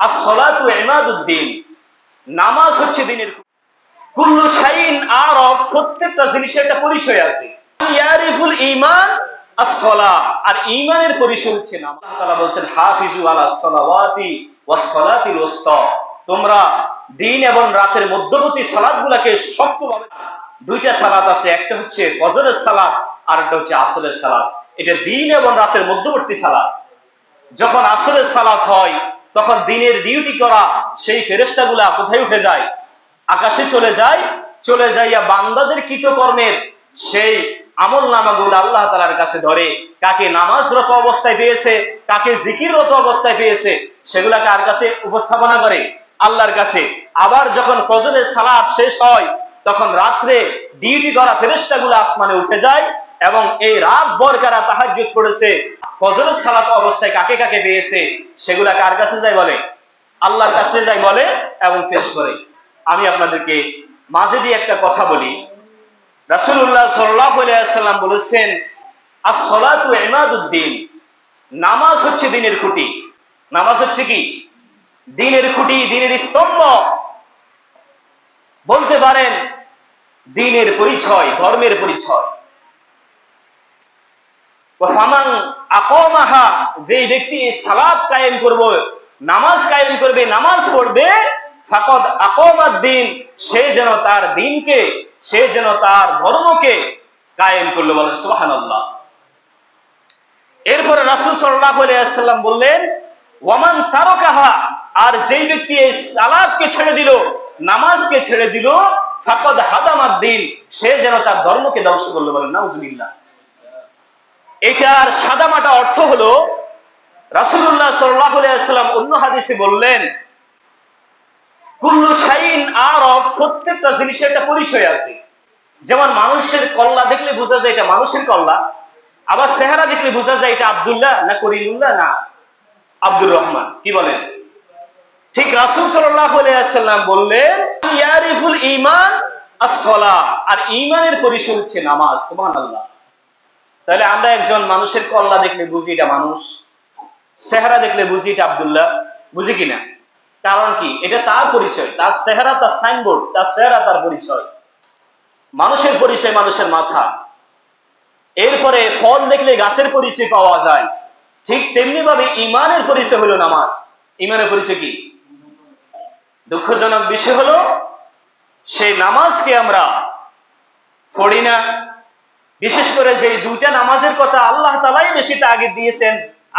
আর সলাতু ইমাদুদ্দিন নামাজ হচ্ছে দিনের কুল্লু শাইন আর প্রত্যেকটা জিনিসের একটা পরিচয় আছে। ইয়ারিফুল as-সালাহ আর ঈমানের পরিচয় হচ্ছে নামাজ। তাআলা বলছেন, হাফিজু সালাতিল তোমরা দিন এবং রাতের মধ্যবর্তী সালাতগুলোকে শক্তভাবে দুইটা সালাত আছে, একটা হচ্ছে ফজরের সালাত আর একটা হচ্ছে আসরের সালাত। এটা দিন এবং রাতের মধ্যবর্তী সালাত। যখন আসরের সালাত হয় তখন দিনের ডিউটি করা সেই ফেরেস্তাগুলা কোথায় উঠে যায়? আকাশে চলে যায়, চলে যাইয়া বান্দাদের কৃতকর্মের সেই আমল নামাগুলো আল্লাহ তালার কাছে ধরে। কাকে নামাজরত অবস্থায় পেয়েছে, কাকে জিকিররত অবস্থায় পেয়েছে, সেগুলা কার কাছে উপস্থাপনা করে? আল্লাহর কাছে। আবার যখন ফজরের সালাত শেষ হয়, তখন রাত্রে ডিউটি করা ফেরেস্তাগুলো আসমানে উঠে যায় এবং এই রাত ভর কারা তাহাজ্জুদ করেছে ফজরের সালাত অবস্থায় কাকে কাকে পেয়েছে, সেগুলা কার কাছে যায় বলে? আল্লাহর কাছে যায় বলে এবং পেশ করে। আমি আপনাদেরকে মাঝে দিয়ে একটা কথা বলি। আলাইহি সাল্লাম বলেছেন, আস-সালাতু ইমাদুদ্দিন নামাজ হচ্ছে দিনের খুঁটি। নামাজ হচ্ছে কি? দিনের খুঁটি, দিনের স্তম্ভ। বলতে পারেন, দিনের পরিচয়, ধর্মের পরিচয়। আকমাহা যে ব্যক্তি সালাত কায়েম করবে, নামাজ কায়েম করবে, নামাজ পড়বে, ফাকদ আকমাদ দিন, সে যেন তার দিনকে, সে যেন তার ধর্মকে কায়েম করল বলেন সুবহানাল্লাহ। এরপরে রাসূল সাল্লাল্লাহু আলাইহি বললেন, ওয়ামান তারকাহা, আর যেই ব্যক্তি এই সালাতকে ছেড়ে দিল, নামাজকে ছেড়ে দিল, ফাকদ হাদামাদ সে যেন তার ধর্মকে ধ্বংস করল বলেন নাউজুবিল্লাহ। এটার সাদামাটা অর্থ হলো, রাসূলুল্লাহ সাল্লাল্লাহু আলাইহি অন্য হাদিসে বললেন, কুল্লু শাইন আর প্রত্যেকটা জিনিসের একটা পরিচয় আছে। যেমন মানুষের কল্লা দেখলে বোঝা যায় এটা মানুষের কল্লা, আবার চেহারা দেখলে বোঝা যায় এটা আব্দুল্লাহ না করিমুল্লাহ না আব্দুর রহমান। কি বলেন? ঠিক রাসূল ওয়াসাল্লাম বললেন, ইয়ারিফুল আস-সালাহ, আর ঈমানের পরিচয় হচ্ছে নামাজ, সুবহানাল্লাহ। তাহলে আমরা একজন মানুষের কল্লা দেখলে বুঝি এটা মানুষ, চেহারা দেখলে বুঝি এটা আব্দুল্লাহ, বুঝি কিনা? কারণ কি? এটা তার পরিচয়, তার চেহারা, তার সাইনবোর্ড তার চেহারা, তার পরিচয়। মানুষের পরিচয় মানুষের মাথা। এরপরে ফল দেখলে গাছের পরিচয় পাওয়া যায়। ঠিক তেমনি ভাবে ইমানের পরিচয় হলো নামাজ। ইমানের পরিচয় কি? দুঃখজনক বিষয় হলো সেই নামাজকে আমরা পড়ি না বিশেষ করে যে দুইটা নামাজের কথা আল্লাহ তালাই বেশি আগে দিয়েছেন,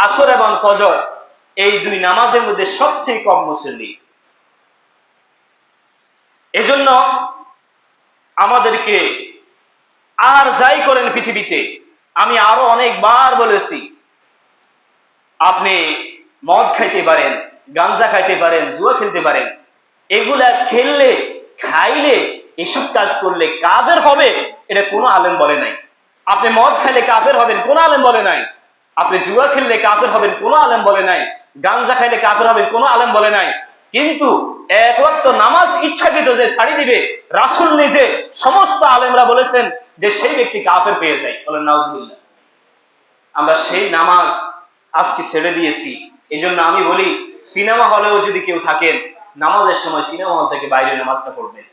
আসর এবং ফজর, এই দুই নামাজের মধ্যে সবচেয়ে কম মুসল্লি। এজন্য আমাদেরকে আর যাই করেন পৃথিবীতে, আমি আরও অনেকবার বলেছি, আপনি মদ খাইতে পারেন, গাঞ্জা খাইতে পারেন, জুয়া খেলতে পারেন, এগুলা খেললে, খাইলে, এসব কাজ করলে কাদের হবে, এটা কোনো আলেম বলে নাই। আপনি মদ খাইলে কাফের হবেন, কোন আলেম বলে নাই। আপনি জুয়া খেললে কাফের হবেন, কোন আলেম বলে নাই। গাঞ্জা খাইলে কাফের হবেন, কোন আলেম বলে নাই। কিন্তু এক ওয়াক্ত নামাজ ইচ্ছাকৃত যে ছাড়ি দিবে, রাসুল নিজে সমস্ত আলেমরা বলেছেন যে সেই ব্যক্তি কাফের পেয়ে যায়। বলেন, নাউজুবিল্লাহ। আমরা সেই নামাজ আজকে ছেড়ে দিয়েছি। এই জন্য আমি বলি, সিনেমা হলেও যদি কেউ থাকেন, নামাজের সময় সিনেমা হল থেকে বাইরে নামাজটা পড়বেন।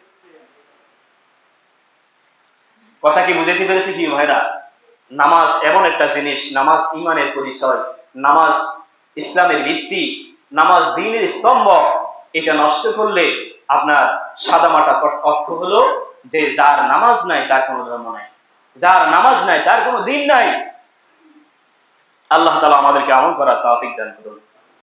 কথা কি বুঝাইতে পেরেছি কি ভাইরা? নামাজ এমন একটা জিনিস, নামাজ ইমানের পরিচয়, নামাজ ইসলামের ভিত্তি, নামাজ দিনের স্তম্ভ। এটা নষ্ট করলে আপনার সাদামাটা অর্থ হলো যে যার নামাজ নাই, তার কোনো ধর্ম নাই। যার নামাজ নাই, তার কোনো দিন নাই। আল্লাহ তালা আমাদেরকে আমল করার তাফিক দান করুন।